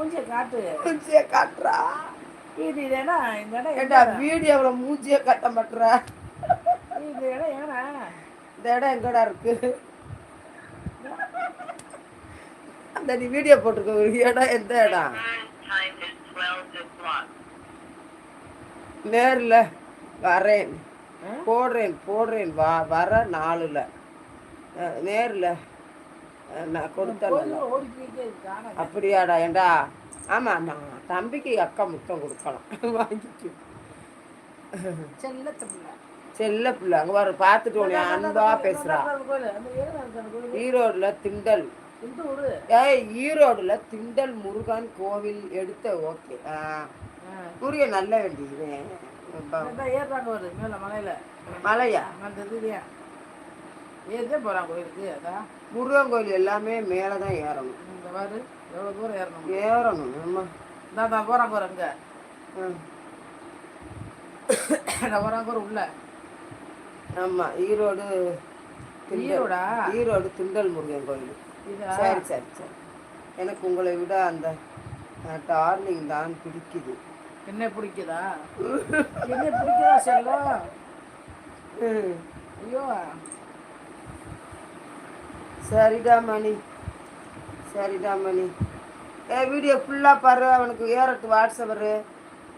மூஞ்சிய காட்டு. மூஞ்சிய காட்டுறா. இது ஏன்னா இந்த இடம் ஏண்டா? வீடியோவில் மூஞ்சிய காட்ட மாட்டுற? இந்த இடம் ஏன்னா இந்த இடம் எங்கடா இருக்கு? அந்த நீ வீடியோ போட்டிருக்க ஒரு இடம் எந்த இடம்? Time is 12 o'clock. நேரில் வரேன்? போடுறேன் போடுறேன். வா வர நாளில் நேரில். நான் கொடுத்தேன். அப்படியாடா ஏண்டா? ஆமாம் ஆமாம் தம்பிக்கு அக்கா முத்தம் கொடுக்கலாம். வாங்கிக்கு. செல்லத்து பிள்ளை. செல்ல பிள்ளை. அங்கே வர பார்த்துட்டு உன்னை அன்பா பேசுகிறா. ஈரோடில் திண்டல். ஏய் ஈரோடுல திண்டல் முருகன் கோவில் எடுத்த ஓகே. முருகன் நல்ல வேண்டியது மலையா? அந்த இதுலயா? ஏறிதே போறாங்க கோயிலுக்கு அதான். முருகன் கோயில் எல்லாமே மேலே தான் ஏறணும் பாரு எவ்வளவு தூரம் ஏறணும்? ஏறணும் ஆமா இதான் தான் போறாங்க ஒரு அங்க. போறாங்க ஒரு உள்ள. ஆமா ஈரோடு ஈரோடா? ஈரோடு திண்டல் முருகன் கோயில். இதா? சரி சரி சரி. எனக்கு உங்களை விட அந்த டார்லிங் தான் பிடிக்குது. என்ன பிடிக்குதா? என்ன பிடிக்குதா செல்லம். ஐயோ. சரிடா மணி சரிடா மணி ஏ வீடியோ ஃபுல்லாக பாரு அவனுக்கு ஏறட்டு வாட்ஸ்அப்பரு.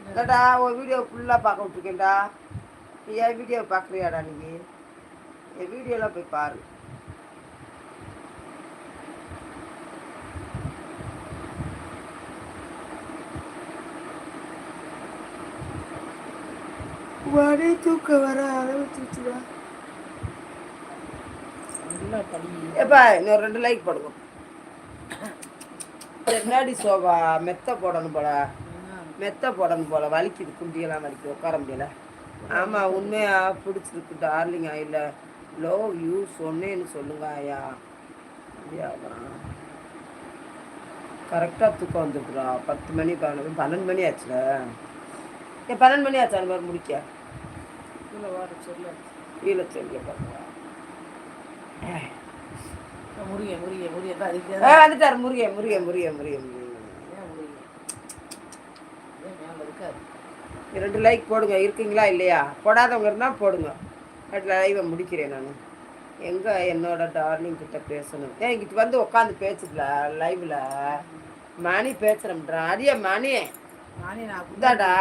இல்லடா உன் வீடியோ ஃபுல்லாக பார்க்க விட்ருக்கேன்டா நீ என் வீடியோ பார்க்குறியாடா நீ? என் வீடியோலாம் போய் பாரு. வடி தூக்க வர ஆரம்பிச்சிருச்சுடா ஏப்பா இன்னொரு ரெண்டு லைக் போடுங்க. என்னடி சோபா மெத்த போடணும் போல. மெத்த போடணும் போல. வலிக்குது குண்டியெல்லாம் வலிக்குது உட்கார முடியல. ஆமாம் உண்மையா பிடிச்சிருக்கு டார்லிங் ஆயில லோ யூ சொன்னேன்னு சொல்லுங்க ஐயா. அப்படியாவா கரெக்டாக தூக்கம் வந்துருக்குறா பத்து மணி பன்னெண்டு பன்னெண்டு மணி ஆச்சுல. ஏன் பன்னெண்டு மணி ஆச்சு அந்த மாதிரி முடிக்க? கீழே வாட சொல்ல கீழே சொல்லி பார்க்குறா முருகன் முருகன் முருகன் தான் அதுக்கு வந்துட்டார். முருகன் முருகன் முருகன் முருகன் ரெண்டு லைக் போடுங்க. இருக்கீங்களா இல்லையா? போடாதவங்க இருந்தால் போடுங்க. லைவை முடிக்கிறேன் நான். எங்கே என்னோட டார்லிங் கிட்ட பேசணும்? ஏன் இங்கிட்டு வந்து உட்காந்து பேசுக்கல லைவில் மணி பேசுகிறேன்றான் அடியே மணி. நான் இந்தாடா.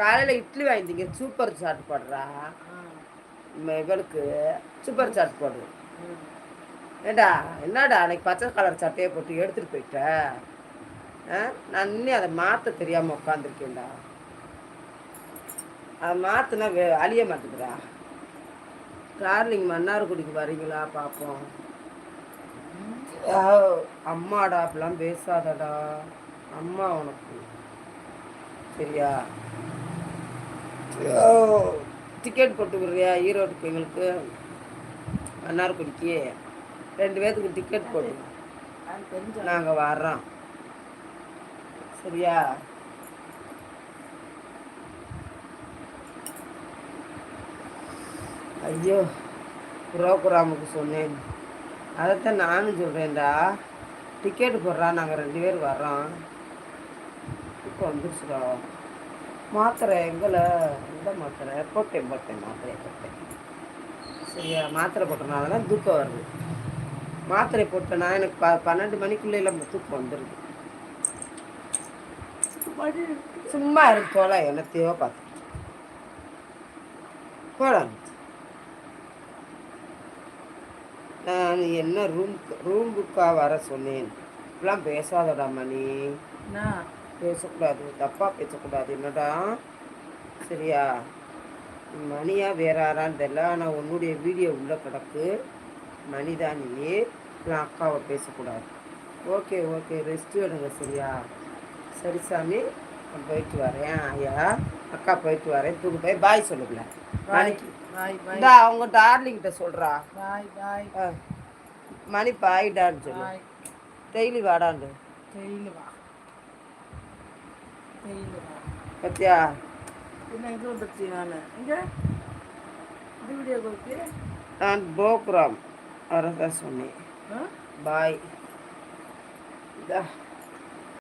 காலையில் இட்லி வாங்கிட்டீங்க. சூப்பர் சாட் போடுறா. இவளுக்கு சூப்பர் சாட் போடுது. ஏண்டா என்னடா அன்னைக்கு பச்சை கலர் சட்டையை போட்டு எடுத்துகிட்டு போயிட்ட? ஆ? நான் இன்னும் அதை மாற்ற தெரியாமல் உட்காந்துருக்கேன்டா அதை மாற்றினா வே அழிய மாட்டேங்குதா டார்லிங் மன்னார்குடிக்கு வரீங்களா பார்ப்போம் அம்மாடா அப்படிலாம் பேசாதடா. அம்மா உனக்கு. சரியா? ஓ டிக்கெட் போட்டு விடுறியா? ஈரோடுக்கு எங்களுக்கு. மன்னார்குடிக்கு ரெண்டு பேர்த்துக்கு டிக்கெட் போட்டு நாங்கள் வர்றோம். சரியா? ஐயோ புரோகிராமுக்கு சொன்னேன். அதைத்தான் நானும் சொல்கிறேன்டா டிக்கெட் போடுறா. நாங்கள் ரெண்டு பேர் வர்றோம். இப்போ வந்துருச்சுடா. மாத்திரை எங்களை எந்த மாத்திரை? போட்டேன் போட்டேன் மாத்திரை போட்டேன். சரியா? மாத்திரை போட்டனால தான் தூக்கம் வருது. மாத்திரை போட்டேன்னா எனக்கு ப பன்னெண்டு மணிக்குள்ளே தூக்கம் வந்துடுது சும்மா இருக்கு போல என்னத்தையோ பார்த்து. போலாம் நான் என்ன ரூம் ரூம் புக்காக வர சொன்னேன். இப்பெல்லாம் பேசாதடா மணி. நான் பேசக்கூடாது தப்பாக பேசக்கூடாது. என்னடா? சரியா? மணியா வேற யாரான்னு தெரியல. ஆனால் உன்னுடைய வீடியோ உள்ள கிடக்கு. மணிதான் நீ. நான் அக்காவை பேசக்கூடாது. Okay okay. ரெஸ்ட் எடுங்க சரியா? சரி சாமி. நான் போயிட்டு வரேன் ஐயா. அக்கா போயிட்டு வரேன். தூக்கு போய். பாய் சொல்லுங்களேன் மணிக்கு இந்த அவங்க டார்லிங்கிட்ட சொல்கிறா பாய் பாய் மணி பாய்டான்னு சொல்லு. டெய்லி வாடாண்டு டெய்லி வா டெய்லி வா. பத்தியா? என்ன இது வந்துருச்சு நான்? இங்கே? இந்த வீடியோ கொடுத்து நான் போக்குறாம் வரதான் சொன்னேன். பாய். இதா.